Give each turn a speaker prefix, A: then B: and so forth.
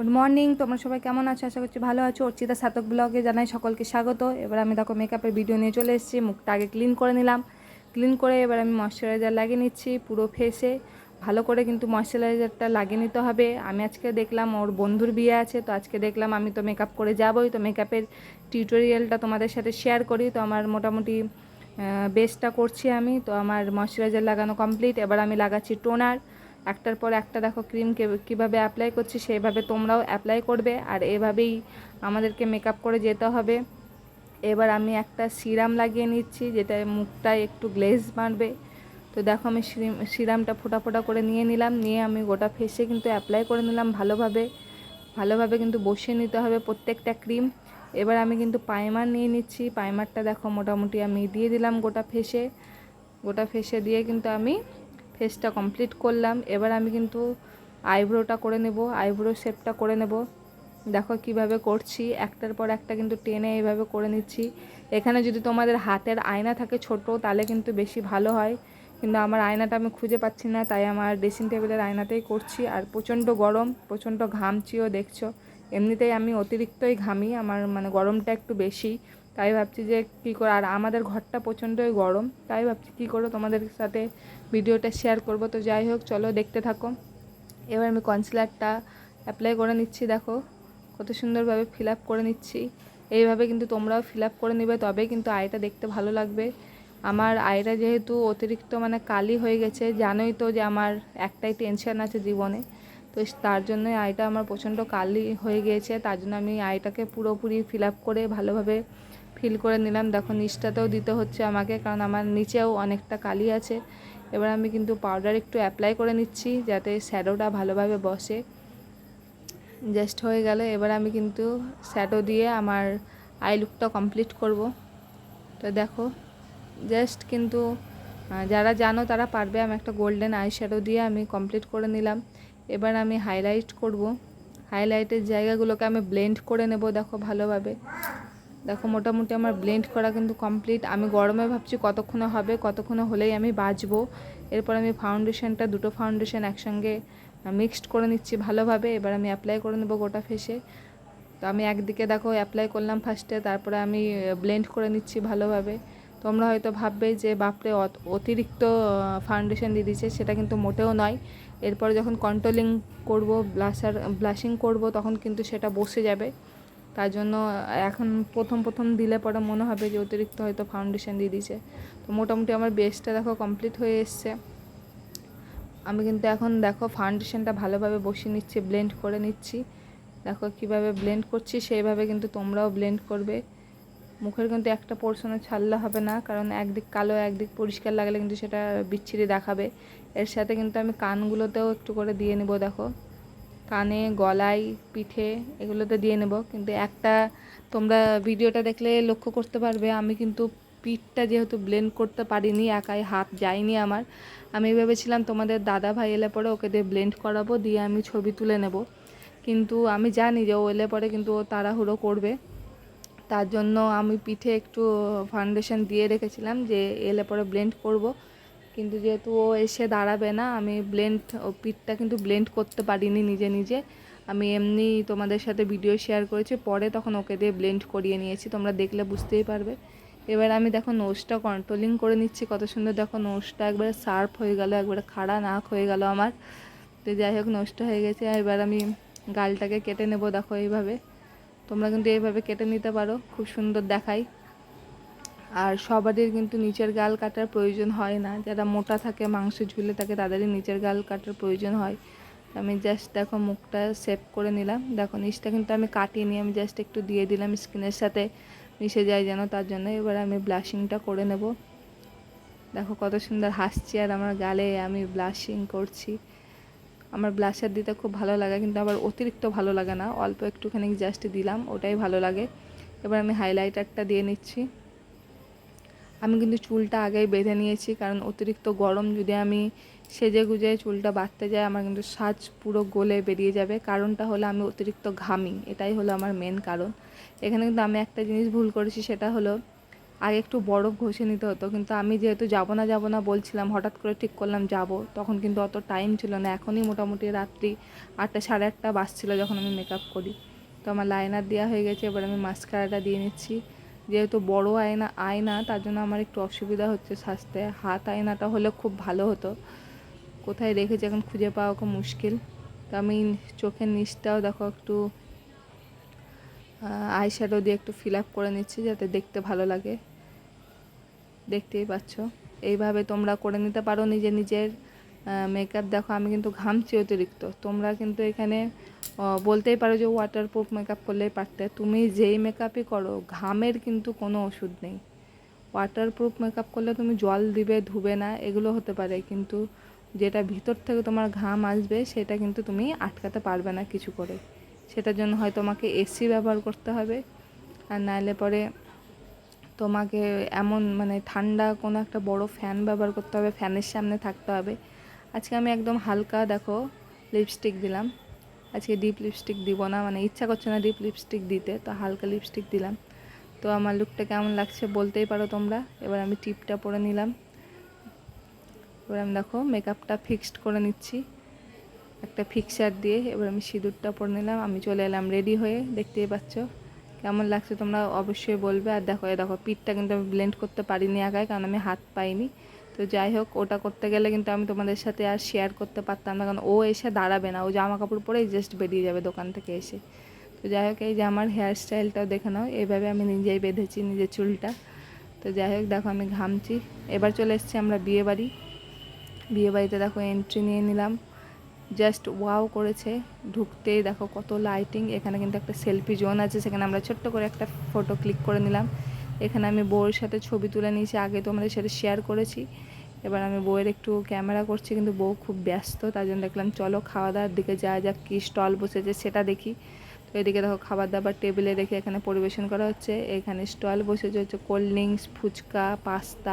A: Good morning তোমরা সবাই কেমন আছো? আশা করছি ভালো আছো। অর্চিতা সাতক ব্লগে জানাই সকলকে স্বাগত। এবার আমি দেখো মেকআপের ভিডিও নিয়ে চলে এসেছি। মুখটা আগে ক্লিন করে নিলাম। ক্লিন করে এবার আমি ময়শ্চারাইজার লাগিয়ে নিচ্ছি পুরো ফেসে ভালো করে কিন্তু ময়শ্চারাইজারটা লাগিয়ে নিতে হবে। আমি আজকে দেখলাম ওর বন্ধুর বিয়ে আছে, তো আজকে দেখলাম আমি তো মেকআপ করে যাবই। তো মেকআপের টিউটোরিয়ালটা তোমাদের সাথে শেয়ার করি। তো আমার মোটামুটি বেস্টটা করছি আমি। তো আমার ময়শ্চারাইজার লাগানো কমপ্লিট এবার আমি লাগাচ্ছি টোনার একটার পর একটা দেখো ক্রিম কীভাবে অ্যাপ্লাই করছি, সেইভাবে তোমরাও অ্যাপ্লাই করবে আর এভাবেই আমাদেরকে মেকআপ করে যেতে হবে। এবার আমি একটা সিরাম লাগিয়ে নিচ্ছি, যেটা মুখটা একটু গ্লেজ মারবে তো দেখো আমি সিরামটা ফোটা ফোটা করে নিয়ে নিলাম, নিয়ে আমি গোটা ফেসে কিন্তু অ্যাপ্লাই করে নিলাম ভালোভাবে। ভালোভাবে কিন্তু বসিয়ে নিতে হবে প্রত্যেকটা ক্রিম এবার আমি কিন্তু পাইমার নিয়ে নিচ্ছি পাইমারটা দেখো মোটামুটি আমি দিয়ে দিলাম গোটা ফেসে গোটা ফেসে দিয়ে কিন্তু আমি ফেসটা কমপ্লিট করলাম। এবার আমি কিন্তু আইব্রোটা করে নেব আইব্রো শেপটা করে নেব। দেখো কীভাবে করছি। একটার পর একটা কিন্তু টেনে এইভাবে করে নিচ্ছি। এখানে যদি তোমাদের হাতের আয়না থাকে ছোট, তাহলে কিন্তু বেশি ভালো হয়। কিন্তু আমার আয়নাটা আমি খুঁজে পাচ্ছি না, তাই আমার ড্রেসিং টেবিলের আয়নাতেই করছি। আর প্রচণ্ড গরম, প্রচণ্ড ঘামছিও দেখছ। এমনিতেই আমি অতিরিক্তই ঘামি, আমার মানে গরমটা একটু বেশি। তাই ভাবছি যে কী করে আর আমাদের ঘরটা প্রচণ্ডই গরম, তাই ভাবছি কী করো তোমাদের সাথে ভিডিওটা শেয়ার করব। তো যাই হোক, চলো দেখতে থাকো। এবার আমি কনসিলারটা অ্যাপ্লাই করে নিচ্ছি, দেখো। কত সুন্দরভাবে ফিল আপ করে নিচ্ছি। এইভাবে কিন্তু তোমরাও ফিল আপ করে নেবে তবেই কিন্তু আয়টা দেখতে ভালো লাগবে। আমার আয়টা যেহেতু অতিরিক্ত মানে কালি হয়ে গেছে, জানোই তো যে আমার একটাই টেনশন আছে জীবনে। তো তার জন্য আয়টা আমার প্রচণ্ড কালি হয়ে গিয়েছে, তার জন্য আমি আয়টাকে পুরোপুরি ফিল আপ করে ভালোভাবে ফিল করে নিলাম। দেখো, নিচটাতেও দিতে হচ্ছে আমাকে, কারণ আমার নিচেও অনেকটা কালি আছে। এবার আমি কিন্তু পাউডার একটু অ্যাপ্লাই করে নিচ্ছি, যাতে শ্যাডোটা ভালোভাবে বসে। জাস্ট হয়ে গেল। এবার আমি কিন্তু শ্যাডো দিয়ে আমার আই লুকটা কমপ্লিট করব। তো দেখো জাস্ট কিন্তু যারা জানো তারা পারবে আমি একটা গোল্ডেন আই শ্যাডো দিয়ে আমি কমপ্লিট করে নিলাম। এবার আমি হাইলাইট করব। হাইলাইটের জায়গাগুলোকে আমি ব্লেন্ড করে নেব, দেখো, ভালোভাবে। দেখো, মোটামুটি আমার ব্লেন্ড করা কিন্তু কমপ্লিট আমি গরমে ভাবছি কতক্ষণে হবে, কতক্ষণে হলেই আমি বাঁচবো এরপর আমি ফাউন্ডেশনটা দুটো ফাউন্ডেশন একসঙ্গে মিক্সড করে নিচ্ছি ভালোভাবে। এবার আমি অ্যাপ্লাই করে নেব গোটা ফেসে তো আমি একদিকে দেখো অ্যাপ্লাই করলাম ফার্স্টে তারপরে আমি ব্লেন্ড করে নিচ্ছি ভালোভাবে। তোমরা হয়তো ভাববে যে, বাপরে অতিরিক্ত ফাউন্ডেশন দিয়ে দিচ্ছে সেটা কিন্তু মোটেও নয়। এরপরে যখন কন্ট্রোলিং করব ব্লাশার ব্লাশিং করব, তখন কিন্তু সেটা বসে যাবে। তার জন্য এখন প্রথম প্রথম দিলে পরে মনে হবে যে অতিরিক্ত হয়তো ফাউন্ডেশন দিয়ে দিয়েছে। তো মোটামুটি আমার বেসটা দেখো কমপ্লিট হয়ে এসছে। আমি কিন্তু এখন দেখো ফাউন্ডেশনটা ভালোভাবে বসিয়ে নিচ্ছি ব্লেন্ড করে নিচ্ছি। দেখো কীভাবে ব্লেন্ড করছি, সেইভাবে কিন্তু তোমরাও ব্লেন্ড করবে। মুখের কিন্তু একটা পোর্শনে ছাড়লে হবে না, কারণ একদিক কালো, একদিক পরিষ্কার লাগলে কিন্তু সেটা বিচ্ছিরি দেখাবে। এর সাথে কিন্তু আমি কানগুলোতেও একটু করে দিয়ে নেব, দেখো। কানে, গলায়, পিঠে এগুলোতে দিয়ে নেব। কিন্তু একটা তোমরা ভিডিওটা দেখলে লক্ষ্য করতে পারবে, আমি কিন্তু পিঠটা যেহেতু ব্লেন্ড করতে পারিনি, একাই হাত যায়নি আমার, আমি ভেবেছিলাম তোমাদের দাদা ভাই এলে পরে ওকে দিয়ে ব্লেন্ড করাবো, দিয়ে আমি ছবি তুলে নেব। কিন্তু আমি জানি যে ও এলে পরে কিন্তু ও তাড়াহুড়ো করবে। তার জন্য আমি পিঠে একটু ফাউন্ডেশন দিয়ে রেখেছিলাম যে এলে পরে ব্লেন্ড করব। কিন্তু যেহেতু ও এসে দাঁড়াবে না, আমি ব্লেন্ড ও পিঠটা কিন্তু ব্লেন্ড করতে পারিনি নিজে নিজে। আমি এমনি তোমাদের সাথে ভিডিও শেয়ার করেছি, পরে তখন ওকে দিয়ে ব্লেন্ড করিয়ে নিয়েছি, তোমরা দেখলে বুঝতেই পারবে। এবার আমি দেখো নোজটা কন্ট্রোলিং করে নিচ্ছি, কত সুন্দর দেখো নোজটা একবারে শার্প হয়ে গেল, একবারে খাড়া নাক হয়ে গেল আমার। তো যাই হোক নষ্ট হয়ে গেছে এবার আমি গালটাকে কেটে নেব দেখো এইভাবে। তোমরা কিন্তু এইভাবে কেটে নিতে পারো, খুব সুন্দর দেখায়। আর সবারই কিন্তু নিচের গাল কাটার প্রয়োজন হয় না। যারা মোটা থাকে, মাংস ঝুলে থাকে, তাদেরই নিচের গাল কাটার প্রয়োজন হয়। আমি জাস্ট দেখো মুখটা সেভ করে নিলাম। দেখো নিচটা কিন্তু আমি কাটিয়ে নিয়ে আমি জাস্ট একটু দিয়ে দিলাম স্কিনের সাথে। মিশে যায় যেন তার জন্য। এবার আমি ব্লাশিংটা করে নেব। দেখো কত সুন্দর হাসছি আর আমার গালে আমি ব্লাশিং করছি। আমার ব্লাশার দিতে খুব ভালো লাগে, কিন্তু আবার অতিরিক্ত ভালো লাগে না। অল্প একটুখানি জাস্ট দিলাম, ওটাই ভালো লাগে। এবার আমি হাইলাইটারটা দিয়ে নিচ্ছি। আমি কিন্তু চুলটা আগেই বেঁধে নিয়েছি, কারণ অতিরিক্ত গরম যদি আমি সেজে গুজে চুলটা বাঁধতে যাই, আমার কিন্তু সাজ পুরো গলে বেরিয়ে যাবে। কারণটা হলো আমি অতিরিক্ত ঘামি, এটাই হলো আমার মেন কারণ। এখানে কিন্তু আমি একটা জিনিস ভুল করেছি, সেটা হলো আগে একটু বরফ ঘষে নিতে হতো, কিন্তু আমি যেহেতু যাব না যাব না বলছিলাম, হঠাৎ করে ঠিক করলাম যাব, তখন কিন্তু অত টাইম ছিল না। এখনই মোটামুটি রাত্রি আটটা সাড়ে আটটা বাজছিল যখন আমি মেকআপ করি। তো আমার লাইনার দেওয়া হয়ে গেছে, এবার আমি মাস্কারাটা দিয়ে নিচ্ছি। যেহেতু বড় আয়না আয়না, তার জন্য আমার একটু অসুবিধা হচ্ছে সাজতে। হাত আয়নাটা হলে খুব ভালো হতো। কোথায় রেখেছি এখন খুঁজে পাওয়া খুব মুশকিল। তো আমি চোখের নিচটাও দেখো একটু আই শ্যাডো দিয়ে একটু ফিল আপ করে নিচ্ছি যাতে দেখতে ভালো লাগে। দেখতেই পাচ্ছ। এইভাবে তোমরা করে নিতে পারো নিজে নিজের মেকআপ দেখো আমি কিন্তু ঘামছি অতিরিক্ত। তোমরা কিন্তু এখানে বলতেই পারো যে ওয়াটারপ্রুফ মেকআপ করলেই পারতে। তুমি যেই মেকআপই করো, ঘামের কিন্তু কোনো ওষুধ নেই। ওয়াটারপ্রুফ মেকআপ করলে তুমি জল দিবে, ধুবে না, এগুলো হতে পারে। কিন্তু যেটা ভিতর থেকে তোমার ঘাম আসবে, সেটা কিন্তু তুমি আটকাতে পারবে না কিছু করে। সেটার জন্য হয় তোমাকে এসি ব্যবহার করতে হবে। আর নাহলে পরে তোমাকে এমন মানে ঠান্ডা কোনো একটা বড় ফ্যান ব্যবহার করতে হবে ফ্যানের সামনে থাকতে হবে। আজকে আমি একদম হালকা, দেখো লিপস্টিক দিলাম। আজকে ডিপ লিপস্টিক দিব না মানে ইচ্ছা করছে না ডিপ লিপস্টিক দিতে, তো হালকা লিপস্টিক দিলাম। তো আমার লুকটা কেমন লাগছে বলতেই পারো তোমরা। এবার আমি টিপটা পরে নিলাম। এবার আমি দেখো মেকআপটা ফিক্সড করে নিচ্ছি। একটা ফিক্সার দিয়ে এবার আমি সিঁদুরটা পরে নিলাম। আমি চলে এলাম রেডি হয়ে, দেখতেই পাচ্ছ। কেমন লাগছে তোমরা অবশ্যই বলবে। আর দেখো এ দেখো, পিঠটা কিন্তু আমি ব্লেন্ড করতে পারিনি আগায় কারণ আমি হাত পাইনি। তো যাই হোক, ওটা করতে গেলে কিন্তু আমি তোমাদের সাথে আর শেয়ার করতে পারতাম না। কারণ ও এসে দাঁড়াবে না। ও জামা কাপড় পরেই জাস্ট বেরিয়ে যাবে দোকান থেকে এসে। তো যাই হোক, এই যে আমার হেয়ার স্টাইলটাও দেখে নাও। এইভাবে আমি নিজেই বেঁধেছি নিজের চুলটা। তো যাই হোক, দেখো আমি ঘামছি। এবার চলে এসেছি আমরা বিয়ে বাড়ি বিয়ে বাড়িতে দেখো এন্ট্রি নিয়ে নিলাম। জাস্ট ওয়াও করেছে। ঢুকতেই দেখো কত লাইটিং এখানে কিন্তু একটা সেলফি জোন আছে। সেখানে আমরা ছোট্ট করে একটা ফটো ক্লিক করে নিলাম। এখানে আমি বউয়ের সাথে ছবি তুলে নিয়েছি, আগে তোমাদের সাথে শেয়ার করেছি। এবার আমি বউয়ের একটু ক্যামেরা করছি, কিন্তু বউ খুব ব্যস্ত, তার জন্য দেখলাম চলো খাওয়া দাওয়ার দিকে যা যাক, কী স্টল বসেছে সেটা দেখি। তো এদিকে দেখো খাবার দাবার টেবিলে রেখে এখানে পরিবেশন করা হচ্ছে, এখানে স্টল বসেছে হচ্ছে কোল্ড ড্রিঙ্কস ফুচকা পাস্তা